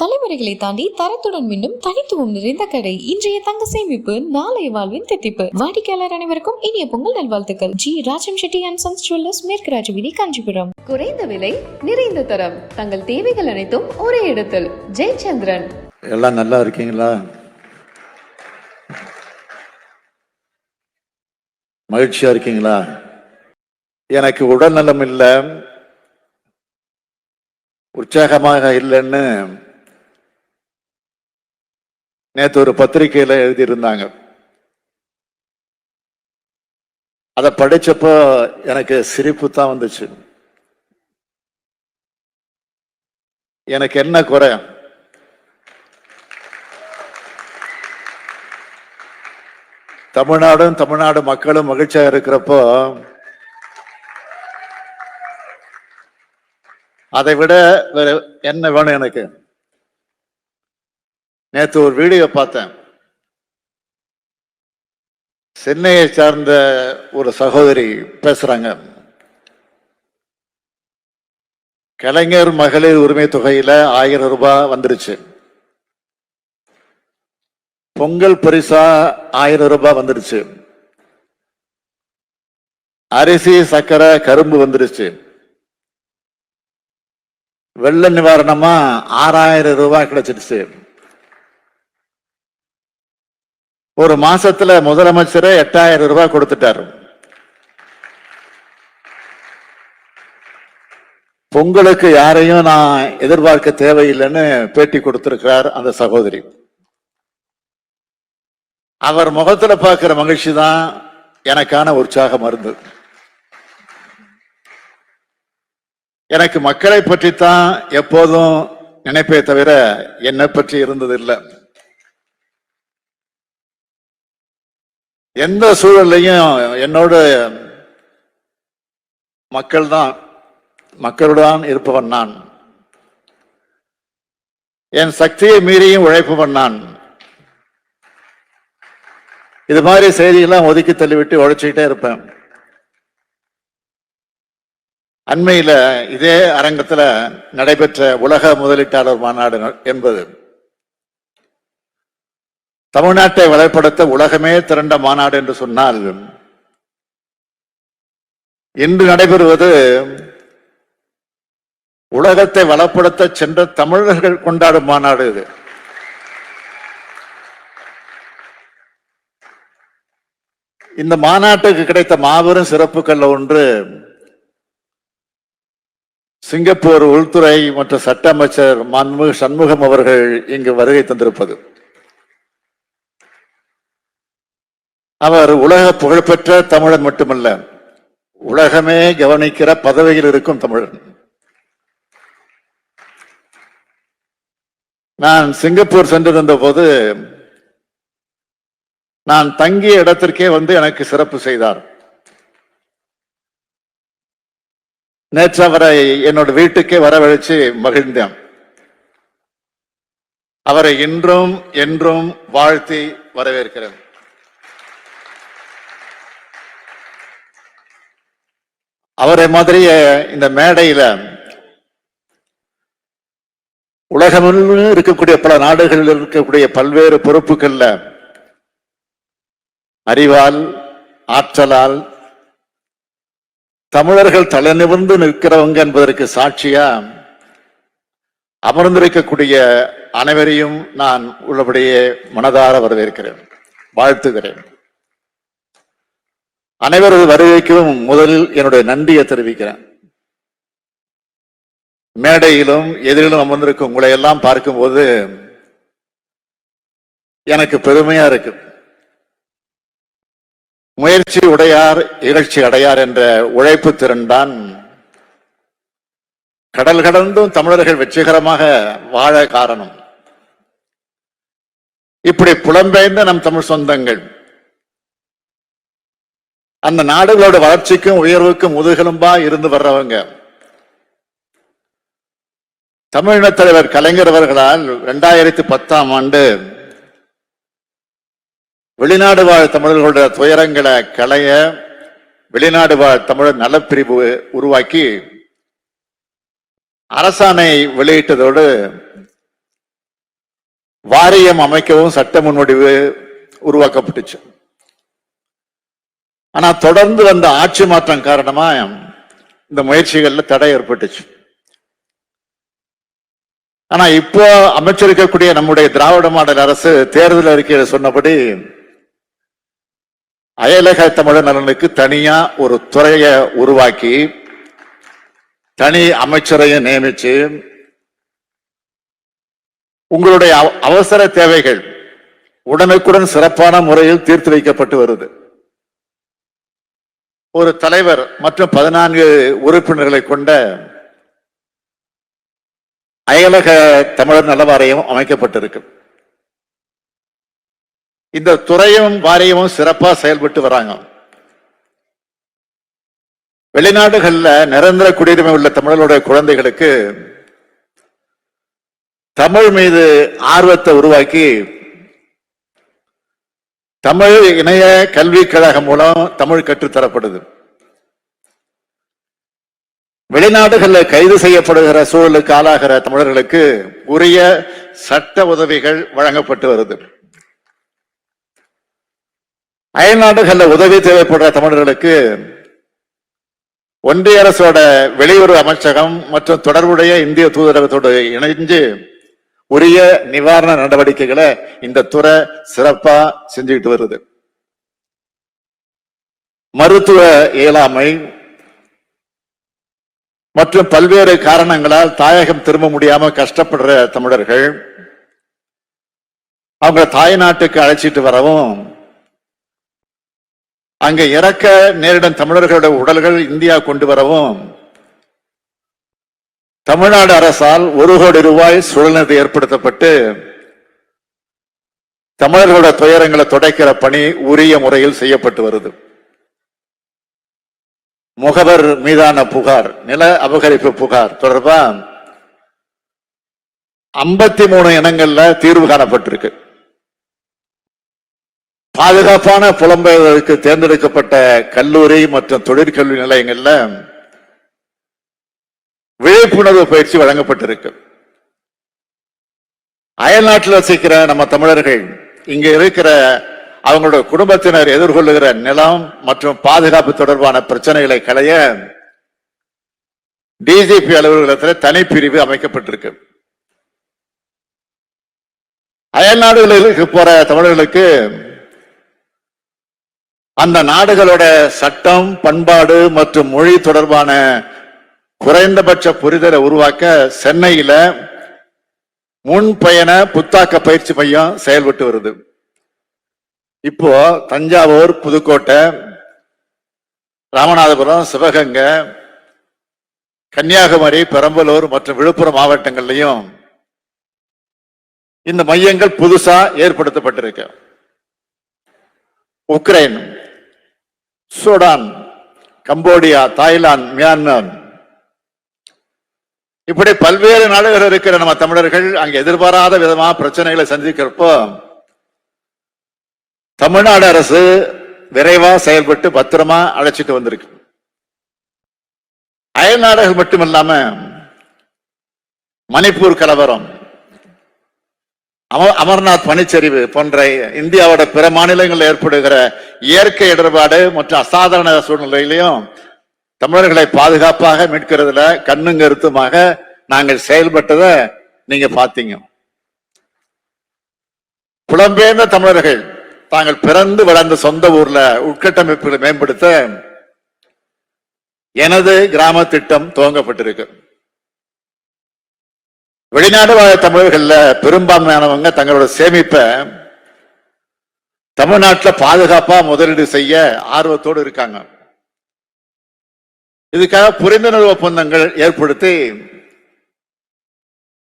தலைமுறைகளை தாண்டி தரத்துடன் மின்னும் தனித்துவம் நிறைந்த கடை. இன்றைய தங்க சேமிப்பு நாளைய வாழ்வின் தித்திப்பு. வாடிக்கையாளர் அனைவருக்கும் இனிய பொங்கல் நல்வாழ்த்துக்கள். G. Rajam Chetty and sons jewellers மேற்கு ராஜவீதி காஞ்சிபுரம். குறைந்த விலை நிறைந்த தரம். தங்கள் தேவைகள் அனைத்தும் ஒரே இடத்தில். ஜெயச்சந்திரன். எல்லாம் நல்லா இருக்கீங்களா? மகிழ்ச்சியா இருக்கீங்களா? எனக்கு உடல் நலம் இல்லை. உற்சாகமாக இல்லைன்னு நேற்று ஒரு பத்திரிக்கையில எழுதியிருந்தாங்க. அதை படிச்சப்போ எனக்கு சிரிப்பு தான் வந்துச்சு. எனக்கு என்ன குறை? தமிழ்நாடும் தமிழ்நாடு மக்களும் மகிழ்ச்சியாக இருக்கிறப்போ அதை விட வேற என்ன வேணும் எனக்கு? நேத்து ஒரு வீடியோ பார்த்தேன். சென்னையை சார்ந்த ஒரு சகோதரி பேசுறாங்க. கலைஞர் மகளிர் உரிமை தொகையில ஆயிரம் ரூபாய் வந்துருச்சு. பொங்கல் பரிசா ஆயிரம் ரூபாய் வந்துருச்சு. அரிசி சக்கரை கரும்பு வந்துருச்சு. வெள்ள நிவாரணமா ஆறாயிரம் ரூபாய் கிடைச்சிருச்சு. ஒரு மாசத்துல முதலமைச்சர் எட்டாயிரம் ரூபாய் கொடுத்துட்டாரு. பொங்கலுக்கு யாரையும் நான் எதிர்பார்க்க தேவையில்லைன்னு பேட்டி கொடுத்திருக்கிறார் அந்த சகோதரி. அவர் முகத்துல பார்க்கிற மகிழ்ச்சி தான் எனக்கான உற்சாக மருந்து எனக்கு மக்களை பற்றி தான் எப்போதும் நினைப்பே தவிர என்னை பற்றி இருந்தது எந்த சூழல்லையும் என்னோட மக்கள் தான் மக்களுடன் இருப்பவன் நான். என் சக்தியை மீறியும் உழைப்பவன் நான். இது மாதிரி செய்தியெல்லாம் ஒதுக்கி தள்ளிவிட்டு உழைச்சிக்கிட்டே இருப்பேன். அண்மையில் இதே அரங்கத்தில் நடைபெற்ற உலக முதலீட்டாளர் மாநாடு என்பது தமிழ்நாட்டை வளப்படுத்த உலகமே திரண்ட மாநாடு என்று சொன்னால் இன்று நடைபெறுவது உலகத்தை வளப்படுத்த சென்ற தமிழர்கள் கொண்டாடும் மாநாடு இது. இந்த மாநாட்டுக்கு கிடைத்த மாபெரும் சிறப்புகள் ஒன்று சிங்கப்பூர் உள்துறை மற்றும் சட்ட அமைச்சர் மாண்புமிகு சண்முகம் அவர்கள் இங்கு வருகை தந்திருப்பது. அவர் உலக புகழ்பெற்ற தமிழன் மட்டுமல்ல உலகமே கவனிக்கிற பதவியில் இருக்கும் தமிழன். நான் சிங்கப்பூர் சென்றிருந்த போது நான் தங்கிய இடத்திற்கே வந்து எனக்கு சிறப்பு செய்தார். நேற்று அவரை என்னோட வீட்டுக்கே வரவழைச்சு மகிழ்ந்தேன். அவரை இன்றும் என்றும் வாழ்த்தி வரவேற்கிறேன். அவரை மாதிரியே இந்த மேடையில உலகமெல்லாம் இருக்கக்கூடிய பல நாடுகளில் இருக்கக்கூடிய பல்வேறு பொறுப்புகள்ல அறிவால் ஆற்றலால் தமிழர்கள் தலை நிமிர்ந்து நிற்கிறவங்க என்பதற்கு சாட்சியா அமர்ந்திருக்கக்கூடிய அனைவரையும் நான் உள்ளபடியே மனதார வரவேற்கிறேன். வாழ்த்துகிறேன். அனைவரது வருகைக்கும் முதலில் என்னுடைய நன்றியை தெரிவிக்கிறேன். மேடையிலும் எதிரிலும் அமர்ந்திருக்கும் உங்களை எல்லாம் பார்க்கும்போது எனக்கு பெருமையா இருக்கு. முயற்சி உடையார் இகழ்ச்சி அடையார் என்ற உழைப்பு திறன்தான் கடல் கடந்தும் தமிழர்கள் வெற்றிகரமாக வாழ காரணம். இப்படி புலம்பெயர்ந்த நம் தமிழ் சொந்தங்கள் அந்த நாடுகளோட வளர்ச்சிக்கும் உயர்வுக்கும் முதுகெலும்பா இருந்து வர்றவங்க. தமிழின தலைவர் கலைஞர் அவர்களால் இரண்டாயிரத்தி பத்தாம் ஆண்டு வெளிநாடு வாழ் தமிழர்களுடைய துயரங்களை களைய வெளிநாடு வாழ் தமிழர் நலப்பிரிவு உருவாக்கி அரசாணை வெளியிட்டதோடு வாரியம் அமைக்கவும் சட்ட முன்வடிவு உருவாக்கப்பட்டுச்சு. ஆனா தொடர்ந்து வந்த ஆட்சி மாற்றம் காரணமா இந்த முயற்சிகள்ல தடை ஏற்பட்டுச்சு. ஆனா இப்போ அமைச்சிருக்கக்கூடிய நம்முடைய திராவிட மாடல் அரசு தேர்தல் அறிக்கையில் சொன்னபடி அயலக தமிழர் நலனுக்கு தனியா ஒரு துறையை உருவாக்கி தனி அமைச்சரையும் நியமிச்சு உங்களுடைய அவ- அவசர தேவைகள் உடனுக்குடன் சிறப்பான முறையில் தீர்த்து வைக்கப்பட்டு வருது. ஒரு தலைவர் மற்றும் பதினான்கு உறுப்பினர்களை கொண்ட அயலக தமிழர் நல வாரியம் அமைக்கப்பட்டிருக்கு. இந்த துறையும் வாரியமும் சிறப்பா செயல்பட்டு வராங்க. வெளிநாடுகள்ல நிரந்தர குடியுரிமை உள்ள தமிழர்களுடைய குழந்தைகளுக்கு தமிழ் மீது ஆர்வத்தை உருவாக்கி தமிழ் இணைய கல்விக் கழகம் மூலம் தமிழ் கற்றுத்தரப்படுது வெளிநாடுகளில் கைது செய்யப்படுகிற சூழலுக்கு ஆளாகிற தமிழர்களுக்கு உரிய சட்ட உதவிகள் வழங்கப்பட்டு வருது. அயல்நாடுகளில் உதவி தேவைப்படுற தமிழர்களுக்கு ஒன்றிய அரசோட வெளியுறவு அமைச்சகம் மற்றும் தொடர்புடைய இந்திய தூதரகத்தோடு இணைஞ்சு உரிய நிவாரண நடவடிக்கைகளை இந்த துறை சிறப்பா செஞ்சுக்கிட்டு வருது. மருத்துவ இயலாமை மற்றும் பல்வேறு காரணங்களால் தாயகம் திரும்ப முடியாம கஷ்டப்படுற தமிழர்கள் அவங்க தாய் நாட்டுக்கு அழைச்சிட்டு வரவும் அங்க இறக்க நேரிடும் தமிழர்களுடைய உடல்கள் இந்தியா கொண்டு வரவும் தமிழ்நாடு அரசால் ஒரு கோடி ரூபாய் சுழல்நிதி ஏற்படுத்தப்பட்டு தமிழர்களோட துயரங்களை துடைக்கிற பணி உரிய முறையில் செய்யப்பட்டு வருது. முகவர் மீதான புகார் நில அபகரிப்பு புகார் தொடர்பா ஐம்பத்தி மூணு இனங்கள்ல தீர்வு காணப்பட்டிருக்கு. பாதுகாப்பான புலம்பெயர்களுக்கு தேர்ந்தெடுக்கப்பட்ட கல்லூரி மற்றும் தொழிற்கல்வி நிலையங்கள்ல விழிப்புணர்வு பயிற்சி வழங்கப்பட்டிருக்கு. அயல்நாட்டில் வசிக்கிற நம்ம தமிழர்கள் இங்க இருக்கிற அவங்களோட குடும்பத்தினர் எதிர்கொள்ளுகிற நிலம் மற்றும் பாதுகாப்பு தொடர்பான பிரச்சனைகளை களைய டிஜிபி அலுவலகத்தில் தனிப்பிரிவு அமைக்கப்பட்டிருக்கு. அயல் நாடுகளுக்கு போற தமிழர்களுக்கு அந்த நாடுகளோட சட்டம் பண்பாடு மற்றும் மொழி தொடர்பான குறைந்தபட்ச புரிதலை உருவாக்க சென்னையில முன் பயண புத்தாக்க பயிற்சி மையம் செயல்பட்டு வருது. இப்போ தஞ்சாவூர் புதுக்கோட்டை ராமநாதபுரம் சிவகங்கை கன்னியாகுமரி பெரம்பலூர் மற்றும் விழுப்புரம் மாவட்டங்கள்லையும் இந்த மையங்கள் புதுசா ஏற்படுத்தப்பட்டிருக்கு. Ukraine Sudan Cambodia Thailand Myanmar இப்படி பல்வேறு நாடுகள் இருக்கிற நம்ம தமிழர்கள் அங்கே எதிர்பாராத விதமா பிரச்சனைகளை சந்திக்கிறப்போ தமிழ்நாடு அரசு விரைவா செயல்பட்டு பத்திரமா அழைச்சிட்டு வந்திருக்கு. அயல் நாடுகள் மட்டுமில்லாம மணிப்பூர் கலவரம் அமர்நாத் பனிச்சரிவு போன்ற இந்தியாவோட பிற மாநிலங்களில் ஏற்படுகிற இயற்கை இடர்பாடு மற்றும் அசாதாரண சூழ்நிலையிலையும் தமிழர்களை பாதுகாப்பாக மீட்கிறதுல கண்ணும் கருத்துமாக நாங்கள் செயல்பட்டதை நீங்க பார்த்தீங்க. புலம்பெயர்ந்த தமிழர்கள் தாங்கள் பிறந்து வளர்ந்த சொந்த ஊர்ல உட்கட்டமைப்புகளை மேம்படுத்த எனது கிராம திட்டம் துவங்கப்பட்டிருக்கு. வெளிநாடு வாழ் தமிழர்கள்ல பெரும்பான்மையானவங்க தங்களோட சேமிப்பை தமிழ்நாட்டுல பாதுகாப்பா முதலீடு செய்ய ஆர்வத்தோடு இருக்காங்க. இதுக்காக புரிந்துணர்வு ஒப்பந்தங்கள் ஏற்படுத்தி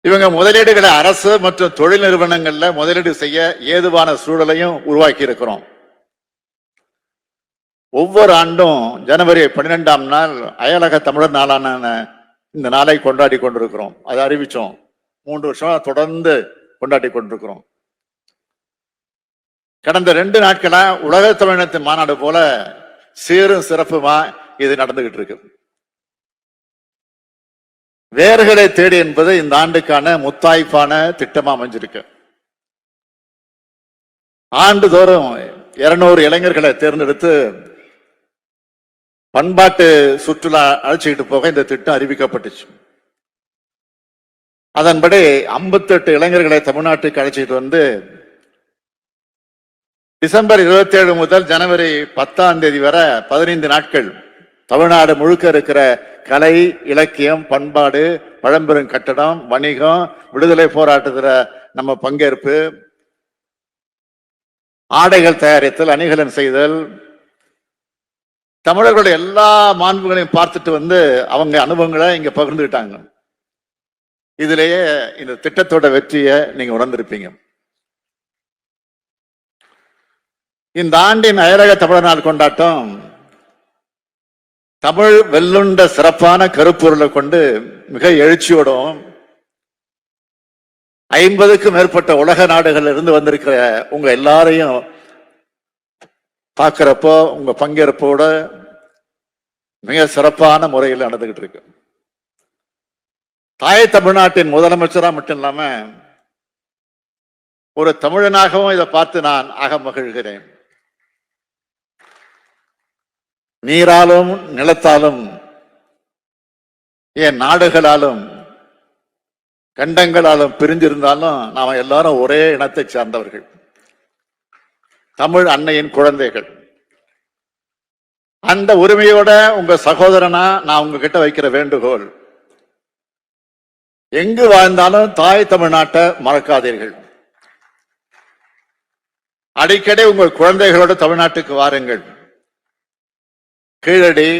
இவங்க முதலீடுகளை அரசு மற்றும் தொழில் நிறுவனங்கள்ல முதலீடு செய்ய ஏதுவான சூழலையும் உருவாக்கி இருக்கிறோம் ஒவ்வொரு ஆண்டும் ஜனவரி பன்னிரெண்டாம் நாள் அயலக தமிழர் நாளான இந்த நாளை கொண்டாடி கொண்டிருக்கிறோம். அதை அறிவிச்சோம். மூன்று வருஷம் தொடர்ந்து கொண்டாடி கொண்டிருக்கிறோம். கடந்த ரெண்டு நாட்களா உலக தமிழினத்தின் மாநாடு போல சீரும் சிறப்புமா இது நடந்துகிட்டு இருக்கு வேர்களை தேடி என்பது இந்த ஆண்டுக்கான முத்தாய்ப்பான திட்டமா அமைஞ்சிருக்கு. ஆண்டுதோறும் இருநூறு இளைஞர்களை தேர்ந்தெடுத்து பண்பாட்டு சுற்றுலா அழைச்சிக்கிட்டு போக இந்த திட்டம் அறிவிக்கப்பட்டுச்சு. அதன்படி 58 இளைஞர்களை தமிழ்நாட்டுக்கு அழைச்சிட்டு வந்து டிசம்பர் 27 முதல் ஜனவரி பத்தாம் தேதி வரை பதினைந்து நாட்கள் தமிழ்நாடு முழுக்க இருக்கிற கலை இலக்கியம் பண்பாடு பழம்பெரும் கட்டடம் வணிகம் விடுதலை போராட்டத்தில் நம்ம பங்கேற்பு ஆடைகள் தயாரித்தல் அணிகலன் செய்தல் தமிழர்களுடைய எல்லா மாண்புகளையும் பார்த்துட்டு வந்து அவங்க அனுபவங்களை இங்க பகிர்ந்துக்கிட்டாங்க. இதுலேயே இந்த திட்டத்தோட வெற்றியை நீங்க உணர்ந்திருப்பீங்க. இந்த ஆண்டின் அயரக தமிழர் நாள் கொண்டாட்டம் தமிழ் வெல்லுண்ட சிறப்பான கருப்பொருளை கொண்டு மிக எழுச்சியோடும் ஐம்பதுக்கும் மேற்பட்ட உலக நாடுகள்ல இருந்து வந்திருக்கிற உங்க எல்லாரையும் பார்க்கிறப்போ உங்க பங்கேற்போட மிக சிறப்பான முறையில் நடந்துகிட்டு இருக்கு. தாய் தமிழ்நாட்டின் முதலமைச்சரா மட்டும் இல்லாம ஒரு தமிழனாகவும் இதை பார்த்து நான் அக மகிழ்கிறேன். நீராலும் நிலத்தாலும் ஏன் நாடுகளாலும் கண்டங்களாலும் பிரிஞ்சிருந்தாலும் நாம எல்லாரும் ஒரே இனத்தை சார்ந்தவர்கள். தமிழ் அன்னையின் குழந்தைகள். அந்த உரிமையோட உங்க சகோதரனா நான் உங்ககிட்ட வைக்கிற வேண்டுகோள். எங்கு வாழ்ந்தாலும் தாய் தமிழ்நாட்டை மறக்காதீர்கள். அடிக்கடி உங்கள் குழந்தைகளோட தமிழ்நாட்டுக்கு வாருங்கள். கீழடி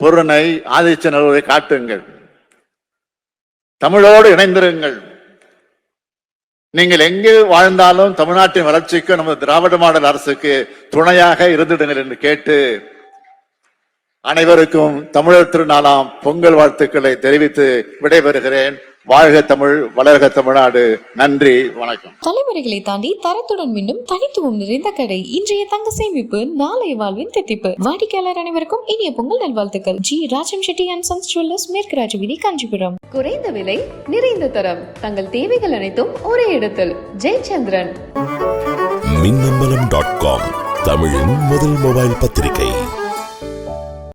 பொருணை ஆதிச்சநல்லூரை காட்டுங்கள். தமிழோடு இணைந்திருங்கள். நீங்கள் எங்கு வாழ்ந்தாலும் தமிழ்நாட்டின் வளர்ச்சிக்கு நமது திராவிட மாடல் அரசுக்கு துணையாக இருந்திடுங்கள் என்று கேட்டு அனைவருக்கும் தமிழர் திருநாளாம் பொங்கல் வாழ்த்துக்களை தெரிவித்து விடைபெறுகிறேன். வாழ்க தமிழ் வளர்க தமிழ்நாடு. நன்றி வணக்கம். தலைமுறைகளை தாண்டி தரத்துடன் மீண்டும் தனித்துவம் நிறைந்த கடை இன்றைய தங்க சேமிப்பு நாளைய வாழ்வின் தித்திப்பு. வாடிக்கையாளர் அனைவருக்கும் இனிய பொங்கல் நல்வாழ்த்துக்கள். G Rajam Chetty and sons jewellers மேற்கு ராஜவீதி காஞ்சிபுரம். குறைந்த விலை நிறைந்த தரம். தங்கள் தேவைகள் அனைத்தும் ஒரே இடத்தில். ஜெயச்சந்திரன். மின்னம்பலம் டாட் காம் தமிழின் முதல் மொபைல் பத்திரிகை.